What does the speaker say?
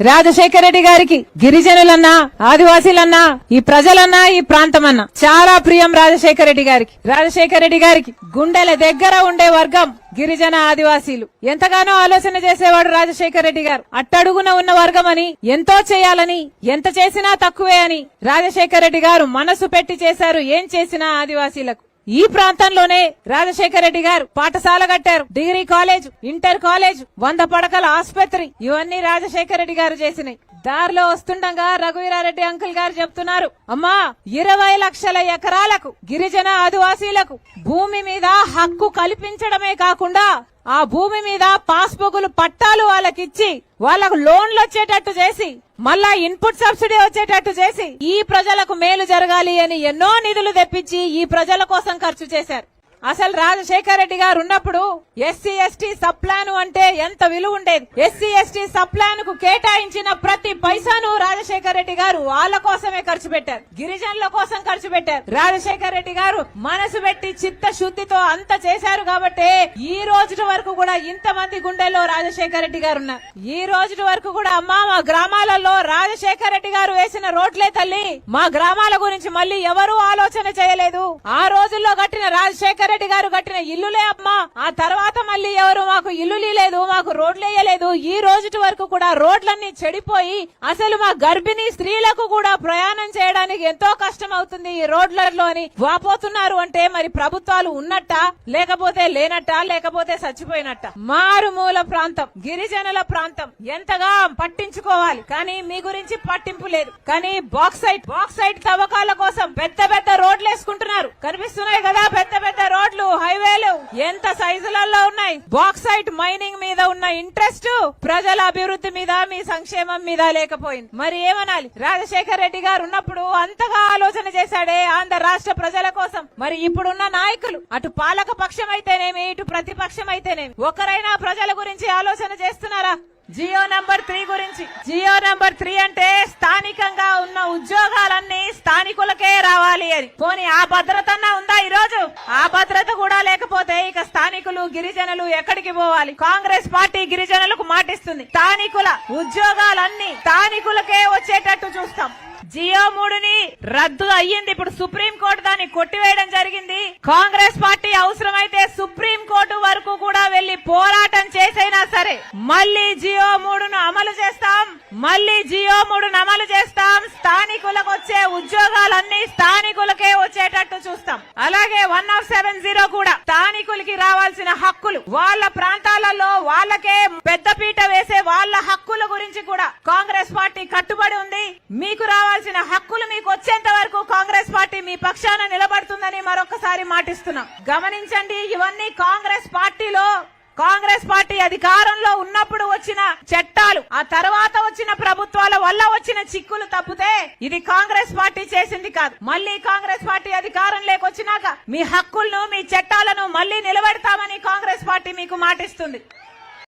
రాజశేఖర రెడ్డి గారికి గిరిజనులన్నా ఆదివాసీలన్నా ఈ ప్రజలన్నా ఈ ప్రాంతమన్నా చాలా ప్రియం రాజశేఖర రెడ్డి గారికి. రాజశేఖర రెడ్డి గారికి గుండెల దగ్గర ఉండే వర్గం గిరిజన ఆదివాసీలు. ఎంతగానో ఆలోచన చేసేవాడు రాజశేఖర రెడ్డి గారు. అట్టడుగున ఉన్న వర్గమని ఎంతో చేయాలని ఎంత చేసినా తక్కువే అని రాజశేఖర రెడ్డి గారు మనసు పెట్టి చేశారు. ఏం చేసినా ఆదివాసీలకు. ఈ ప్రాంతంలోనే రాజశేఖర రెడ్డి గారు పాఠశాల కట్టారు. డిగ్రీ కాలేజ్ ఇంటర్ కాలేజ్ వంద పడకల ఆసుపత్రి ఇవన్నీ రాజశేఖర రెడ్డి గారు చేసినాయి. దారిలో వస్తుండగా రఘువీరారెడ్డి అంకుల్ గారు చెప్తున్నారు అమ్మా ఇరవై లక్షల ఎకరాలకు గిరిజన ఆదివాసీలకు భూమి మీద హక్కు కల్పించడమే కాకుండా ఆ భూమి మీద పాస్బుకులు పట్టాలు వాళ్ళకిచ్చి వాళ్ళకు లోన్లు వచ్చేటట్టు చేసి మళ్ళా ఇన్పుట్ సబ్సిడీ వచ్చేటట్టు చేసి ఈ ప్రజలకు మేలు జరగాలి అని ఎన్నో నిధులు తెప్పించి ఈ ప్రజల కోసం ఖర్చు చేశారు. అసలు రాజశేఖర రెడ్డి గారు ఉన్నప్పుడు ఎస్సీ ఎస్టీ సబ్ ప్లాన్ అంటే ఎంత విలువ ఉండేది? ఎస్సీ ఎస్టీ సబ్ ప్లాన్కు కేటాయించిన ప్రతి పైసాను రాజశేఖర రెడ్డి గారు వాళ్ళ కోసమే ఖర్చు పెట్టారు. గిరిజనుల కోసం ఖర్చు పెట్టారు. రాజశేఖర రెడ్డి గారు మనసు పెట్టి చిత్త శుద్ధితో అంత చేశారు కాబట్టి ఈ రోజు వరకు కూడా ఇంత మంది గుండెల్లో రాజశేఖర రెడ్డి గారు ఉన్నారు. ఈ రోజు వరకు కూడా అమ్మా మా గ్రామాలలో రాజశేఖర రెడ్డి గారు వేసిన రోడ్లే తల్లి. మా గ్రామాల గురించి మళ్ళీ ఎవరూ ఆలోచన చేయలేదు. ఆ రోజుల్లో కట్టిన రాజశేఖర రెడ్డి గారు కట్టిన ఇల్లులే అమ్మా. ఆ తర్వాత మళ్ళీ ఎవరు మాకు ఇల్లు లేదు మాకు రోడ్లు వేయలేదు. ఈ రోజు వరకు కూడా రోడ్లన్నీ చెడిపోయి అసలు మా గర్భిణీ స్త్రీలకు కూడా ప్రయాణం చేయడానికి ఎంతో కష్టం అవుతుంది ఈ రోడ్లలో అని వాపోతున్నారు అంటే మరి ప్రభుత్వాలు ఉన్నట్ట? లేకపోతే లేనట్ట? లేకపోతే చచ్చిపోయినట్ట? మారుమూల ప్రాంతం గిరిజనుల ప్రాంతం ఎంతగా పట్టించుకోవాలి? కానీ మీ గురించి పట్టింపు లేదు. కానీ బాక్సైట్ బాక్సైట్ తవ్వకాల కోసం పెద్ద పెద్ద రోడ్లు వేసుకుంటున్నారు కనిపిస్తున్నాయి కదా పెద్ద పెద్ద రోడ్లు హైవేలు ఎంత సైజులలో ఉన్నాయి? బాక్సైట్ మైనింగ్ మీద ఉన్న ఇంట్రెస్ట్ ప్రజల అభివృద్ధి మీద మీ సంక్షేమం మీద లేకపోయింది. మరి ఏమనాలి? రాజశేఖర్ రెడ్డి గారు ఉన్నప్పుడు అంతగా ఆలోచన చేశాడే ఆంధ్ర రాష్ట్ర ప్రజల కోసం. మరి ఇప్పుడున్న నాయకులు అటు పాలక పక్షం అయితేనేమి ఇటు ప్రతిపక్షం అయితేనేమి ఒకరైనా ప్రజల గురించి ఆలోచన చేస్తున్నారా? జియో నంబర్ త్రీ గురించి. జియో నంబర్ త్రీ అంటే స్థానికంగా ఉన్న ఉద్యోగాలన్నీ స్థానికులకే రావాలి అని. పోనీ ఆ భద్రత ఉందా ఈ రోజు ఆ భద్రత స్థానికులు గిరిజనులు ఎక్కడికి పోవాలి? కాంగ్రెస్ పార్టీ గిరిజనులకు మాటిస్తుంది. స్థానికుల ఉద్యోగాలన్నీ స్థానికులకే వచ్చేటట్టు చూస్తాం. జియో మూడుని రద్దు అయ్యింది. ఇప్పుడు సుప్రీం కోర్టు దాన్ని కొట్టివేయడం జరిగింది. కాంగ్రెస్ పార్టీ అవసరమైతే సుప్రీం కోర్టు వరకు కూడా వెళ్ళి పోరాటం చేసైనా సరే మళ్ళీ జియో మూడును అమలు చేస్తాం. మళ్ళీ జియో మూడును అమలు చేస్తాం. స్థానికులకు వచ్చే ఉద్యోగాలన్నీ స్థానికులకే వచ్చేటట్టు చూస్తాం. అలాగే వన్ ఆఫ్ సెవెన్ జీరో కూడా స్థానికులకి రావాల్సిన హక్కులు. వాళ్ళ ప్రాంతాలలో వాళ్ళకే పెద్దపీట వేసే వాళ్ళ హక్కుల గురించి కూడా కాంగ్రెస్ పార్టీ కట్టుబడి ఉంది. మీకు రావాల్సిన హక్కులు మీకు వచ్చేంత వరకు కాంగ్రెస్ పార్టీ మీ పక్షాన నిలబడుతుందని మరొకసారి మాటిస్తున్నాం. గమనించండి ఇవన్నీ కాంగ్రెస్ పార్టీలో కాంగ్రెస్ పార్టీ అధికారంలో ఉన్నప్పుడు వచ్చిన చట్టాలు ఆ తర్వాత వచ్చిన ప్రభుత్వాల వల్ల వచ్చిన చిక్కులు తప్పితే ఇది కాంగ్రెస్ పార్టీ చేసింది కాదు. మళ్ళీ కాంగ్రెస్ పార్టీ అధికారం లేకొచ్చినాక మీ హక్కులను మీ చట్టాలను మళ్ళీ నిలబెడతామని కాంగ్రెస్ పార్టీ మీకు మాటిస్తుంది.